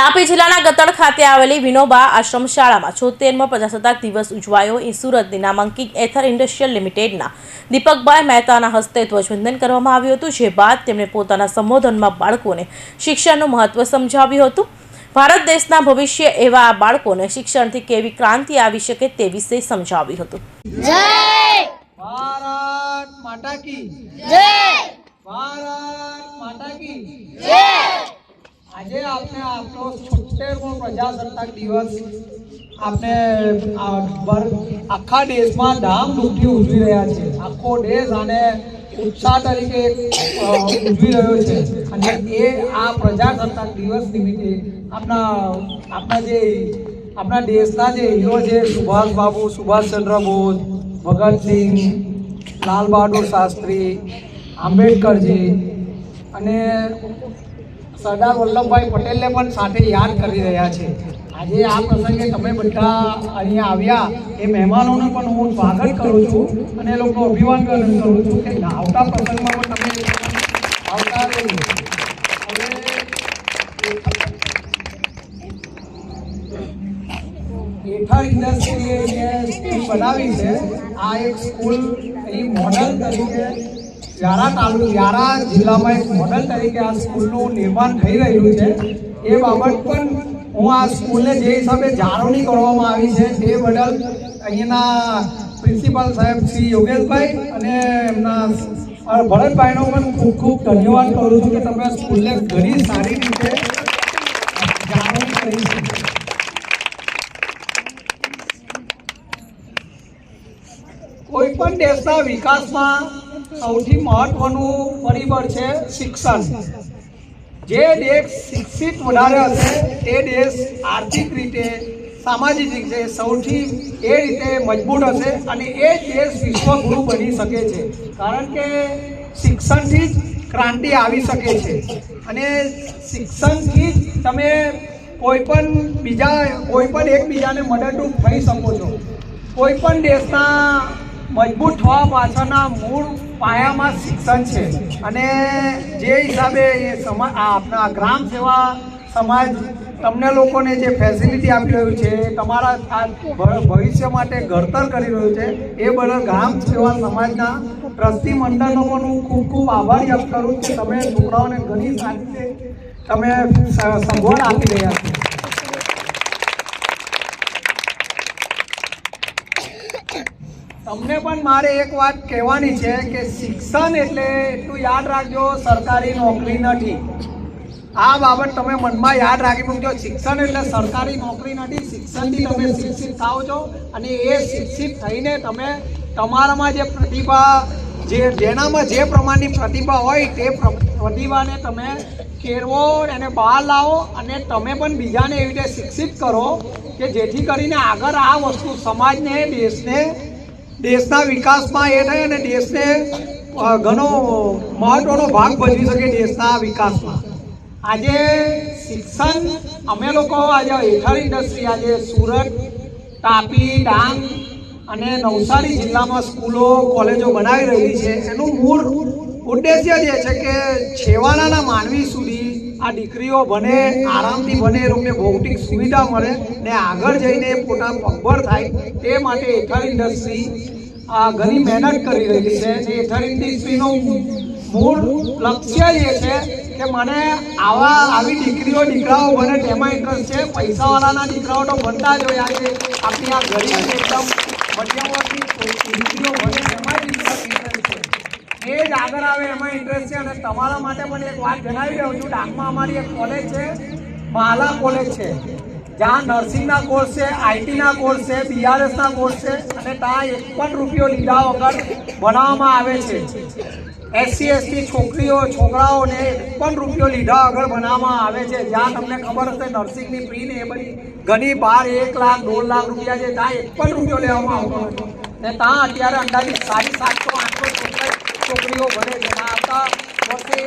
તાપી જિલ્લાના ગતડ ખાતે આવેલી વિનોબા આશ્રમ શાળામાં છોતેરમો પ્રજાસત્તાક દિવસ ઉજવાયો. એ સુરતની નામાંકિત એથર ઇન્ડસ્ટ્રીયલ લિમિટેડના દીપકભાઈ મહેતાના હસ્તે ધ્વજવંદન કરવામાં આવ્યું હતું જે બાદ તેમણે પોતાના સંબોધનમાં બાળકોને શિક્ષણનું મહત્વ સમજાવ્યું હતું. ભારત દેશના ભવિષ્ય એવા આ બાળકોને શિક્ષણથી કેવી ક્રાંતિ આવી શકે તે વિશે સમજાવ્યું હતું. ભારત માતા કી ભારત માતા કી આજે આપણે આપણો છોતેરમો પ્રજાસત્તાક દિવસ આપણે આખા દેશમાં ધામધૂમથી ઉજવી રહ્યા છે. આખો દેશ આને ઉત્સાહ તરીકે ઉજવી રહ્યો છે. અને એ આ પ્રજાસત્તાક દિવસ નિમિત્તે આપણા આપણા જે, આપણા દેશના જે હીરો છે, સુભાષ બાબુ સુભાષચંદ્ર બોઝ ભગતસિંહ લાલ બહાદુર શાસ્ત્રી, આંબેડકરજી અને સરદાર વલ્લભભાઈ પટેલને પણ સાથે યાદ કરી રહ્યા છે. આજે આ પ્રસંગે તમે બધા અહીંયા આવ્યા એ મહેમાનોને પણ હું સ્વાગત કરું છું અને એ લોકોનું અભિવાદન કરું છું કે આવતા પ્રસંગમાં પણ તમે આવતા હેઠળ ઇન્ડસ્ટ્રી સ્કૂલ બનાવી છે, આ એક સ્કૂલ એ મોડલ તરીકે વ્યારા તાલુ વ્યારા જિલ્લામાં એક મોડલ તરીકે આ સ્કૂલનું નિર્માણ થઈ રહ્યું છે. એ બાબત પણ હું આ સ્કૂલને જે હિસાબે જાળવણી કરવામાં આવી છે, તે બદલ અહીંયાના પ્રિન્સિપાલ સાહેબ શ્રી યોગેશભાઈ અને એમના ભરતભાઈનો પણ ખૂબ ખૂબ ધન્યવાદ કરું છું કે તમે સ્કૂલને ઘણી સારી રીતે જાળવણી કરી છે. કોઈ પણ દેશના વિકાસમાં સૌથી મહત્વનું પરિબળ છે શિક્ષણ. જે દેશ શિક્ષિત વધારે હશે, તે દેશ આર્થિક રીતે, સામાજિક રીતે સૌથી એ રીતે મજબૂત હશે અને એ જ દેશ વિશ્વગુરુ બની શકે છે. કારણ કે શિક્ષણથી જ ક્રાંતિ આવી શકે છે. અને શિક્ષણથી જ તમે કોઈ પણ બીજા, કોઈ પણ એકબીજાને મદદરૂપ થઈ શકો છો. કોઈ પણ દેશના મજબૂત થવા પાછળના મૂળ પાયામાં શિક્ષણ છે. અને જે હિસાબે એ સમા આપણા ગ્રામ સેવા સમાજ તમને લોકોને જે ફેસિલિટી આપી રહ્યું છે, તમારા આ ભવિષ્ય માટે ઘડતર કરી રહ્યું છે, એ બદલ ગ્રામ સેવા સમાજના ટ્રસ્ટી મંડળનો પણ ખૂબ ખૂબ આભાર વ્યક્ત કરું કે તમે છોકરાઓને ઘણી સારી તમે સંભાળ આપી રહ્યા છો. તમને પણ મારે એક વાત કહેવાની છે કે શિક્ષણ એટલે એટલું યાદ રાખજો, સરકારી નોકરી નથી. આ બાબત તમે મનમાં યાદ રાખી મૂકજો. શિક્ષણ એટલે સરકારી નોકરી નથી, શિક્ષણથી તમે શિક્ષિત થાઓ છો અને એ શિક્ષિત થઈને તમે તમારામાં જે પ્રતિભા, જે જેનામાં જે પ્રમાણની પ્રતિભા હોય તે પ્રતિભાને તમે કેળવો એને બહાર લાવો અને તમે પણ બીજાને એવી રીતે શિક્ષિત કરો કે જેથી કરીને આગળ આ વસ્તુ સમાજને, દેશને દેશના વિકાસમાં એ થાય અને દેશને ઘણો મહત્વનો ભાગ ભજવી શકે દેશના વિકાસમાં. આજે શિક્ષણ, અમે લોકો આજે હેઠળ ઇન્ડસ્ટ્રી આજે સુરત, તાપી, ડાંગ અને નવસારી જિલ્લામાં સ્કૂલો, કોલેજો બનાવી રહી છે. એનું મૂળ ઉદ્દેશ્ય જે છે કે છેવાડાના માનવી સુધી આ દીકરીઓ ભણે, આરામથી ભણે એ લોકોને ભૌતિક સુવિધા મળે ને આગળ જઈને પોતા પગભર થાય તે માટે હેઠળ ઇન્ડસ્ટ્રી આ ઘણી મહેનત કરી રહી છે અને હેઠળ ઇન્ડસ્ટ્રીનું મૂળ લક્ષ્ય એ છે કે મને આવા આવી દીકરીઓ, દીકરાઓ બને તેમાં ઇન્ટરેસ્ટ છે. પૈસાવાળાના દીકરાઓ તો બનતા જ હોય આજે. આપણી આ ગરીબ એકદમ મધ્યમ દીકરીઓ બને તેમાં જ ઇન્ટરેસ્ટ એ જ આગળ આવે, એમાં ઇન્ટરેસ્ટ છે. અને તમારા માટે પણ એક વાત જણાવી દઉં છું. ડાંગમાં અમારી એક કોલેજ છે માલા કોલેજ છે. જ્યાં નર્સિંગના કોર્સ છે આઈટીના કોર્સ છે બીઆરએસના કોર્સ છે, અને ત્યાં એક પણ રૂપિયો લીધા વગર ભણાવવામાં આવે છે. એસસી એસટી છોકરીઓ, છોકરાઓને એક પણ રૂપિયો લીધા વગર ભણાવવામાં આવે છે. જ્યાં તમને ખબર હશે નર્સિંગની ફી ને એ બધી ઘણી બાર, એક લાખ, દોઢ લાખ રૂપિયા છે. ત્યાં એક પણ રૂપિયો લેવામાં આવતો હતો ને ત્યાં અત્યારે અંદાજિત સાડી સાતસો, આઠસો છોકરીઓ છે. આ આવતા વર્ષે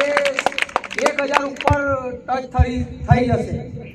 એક હજાર ઉપર ટચ થઈ થઈ જશે.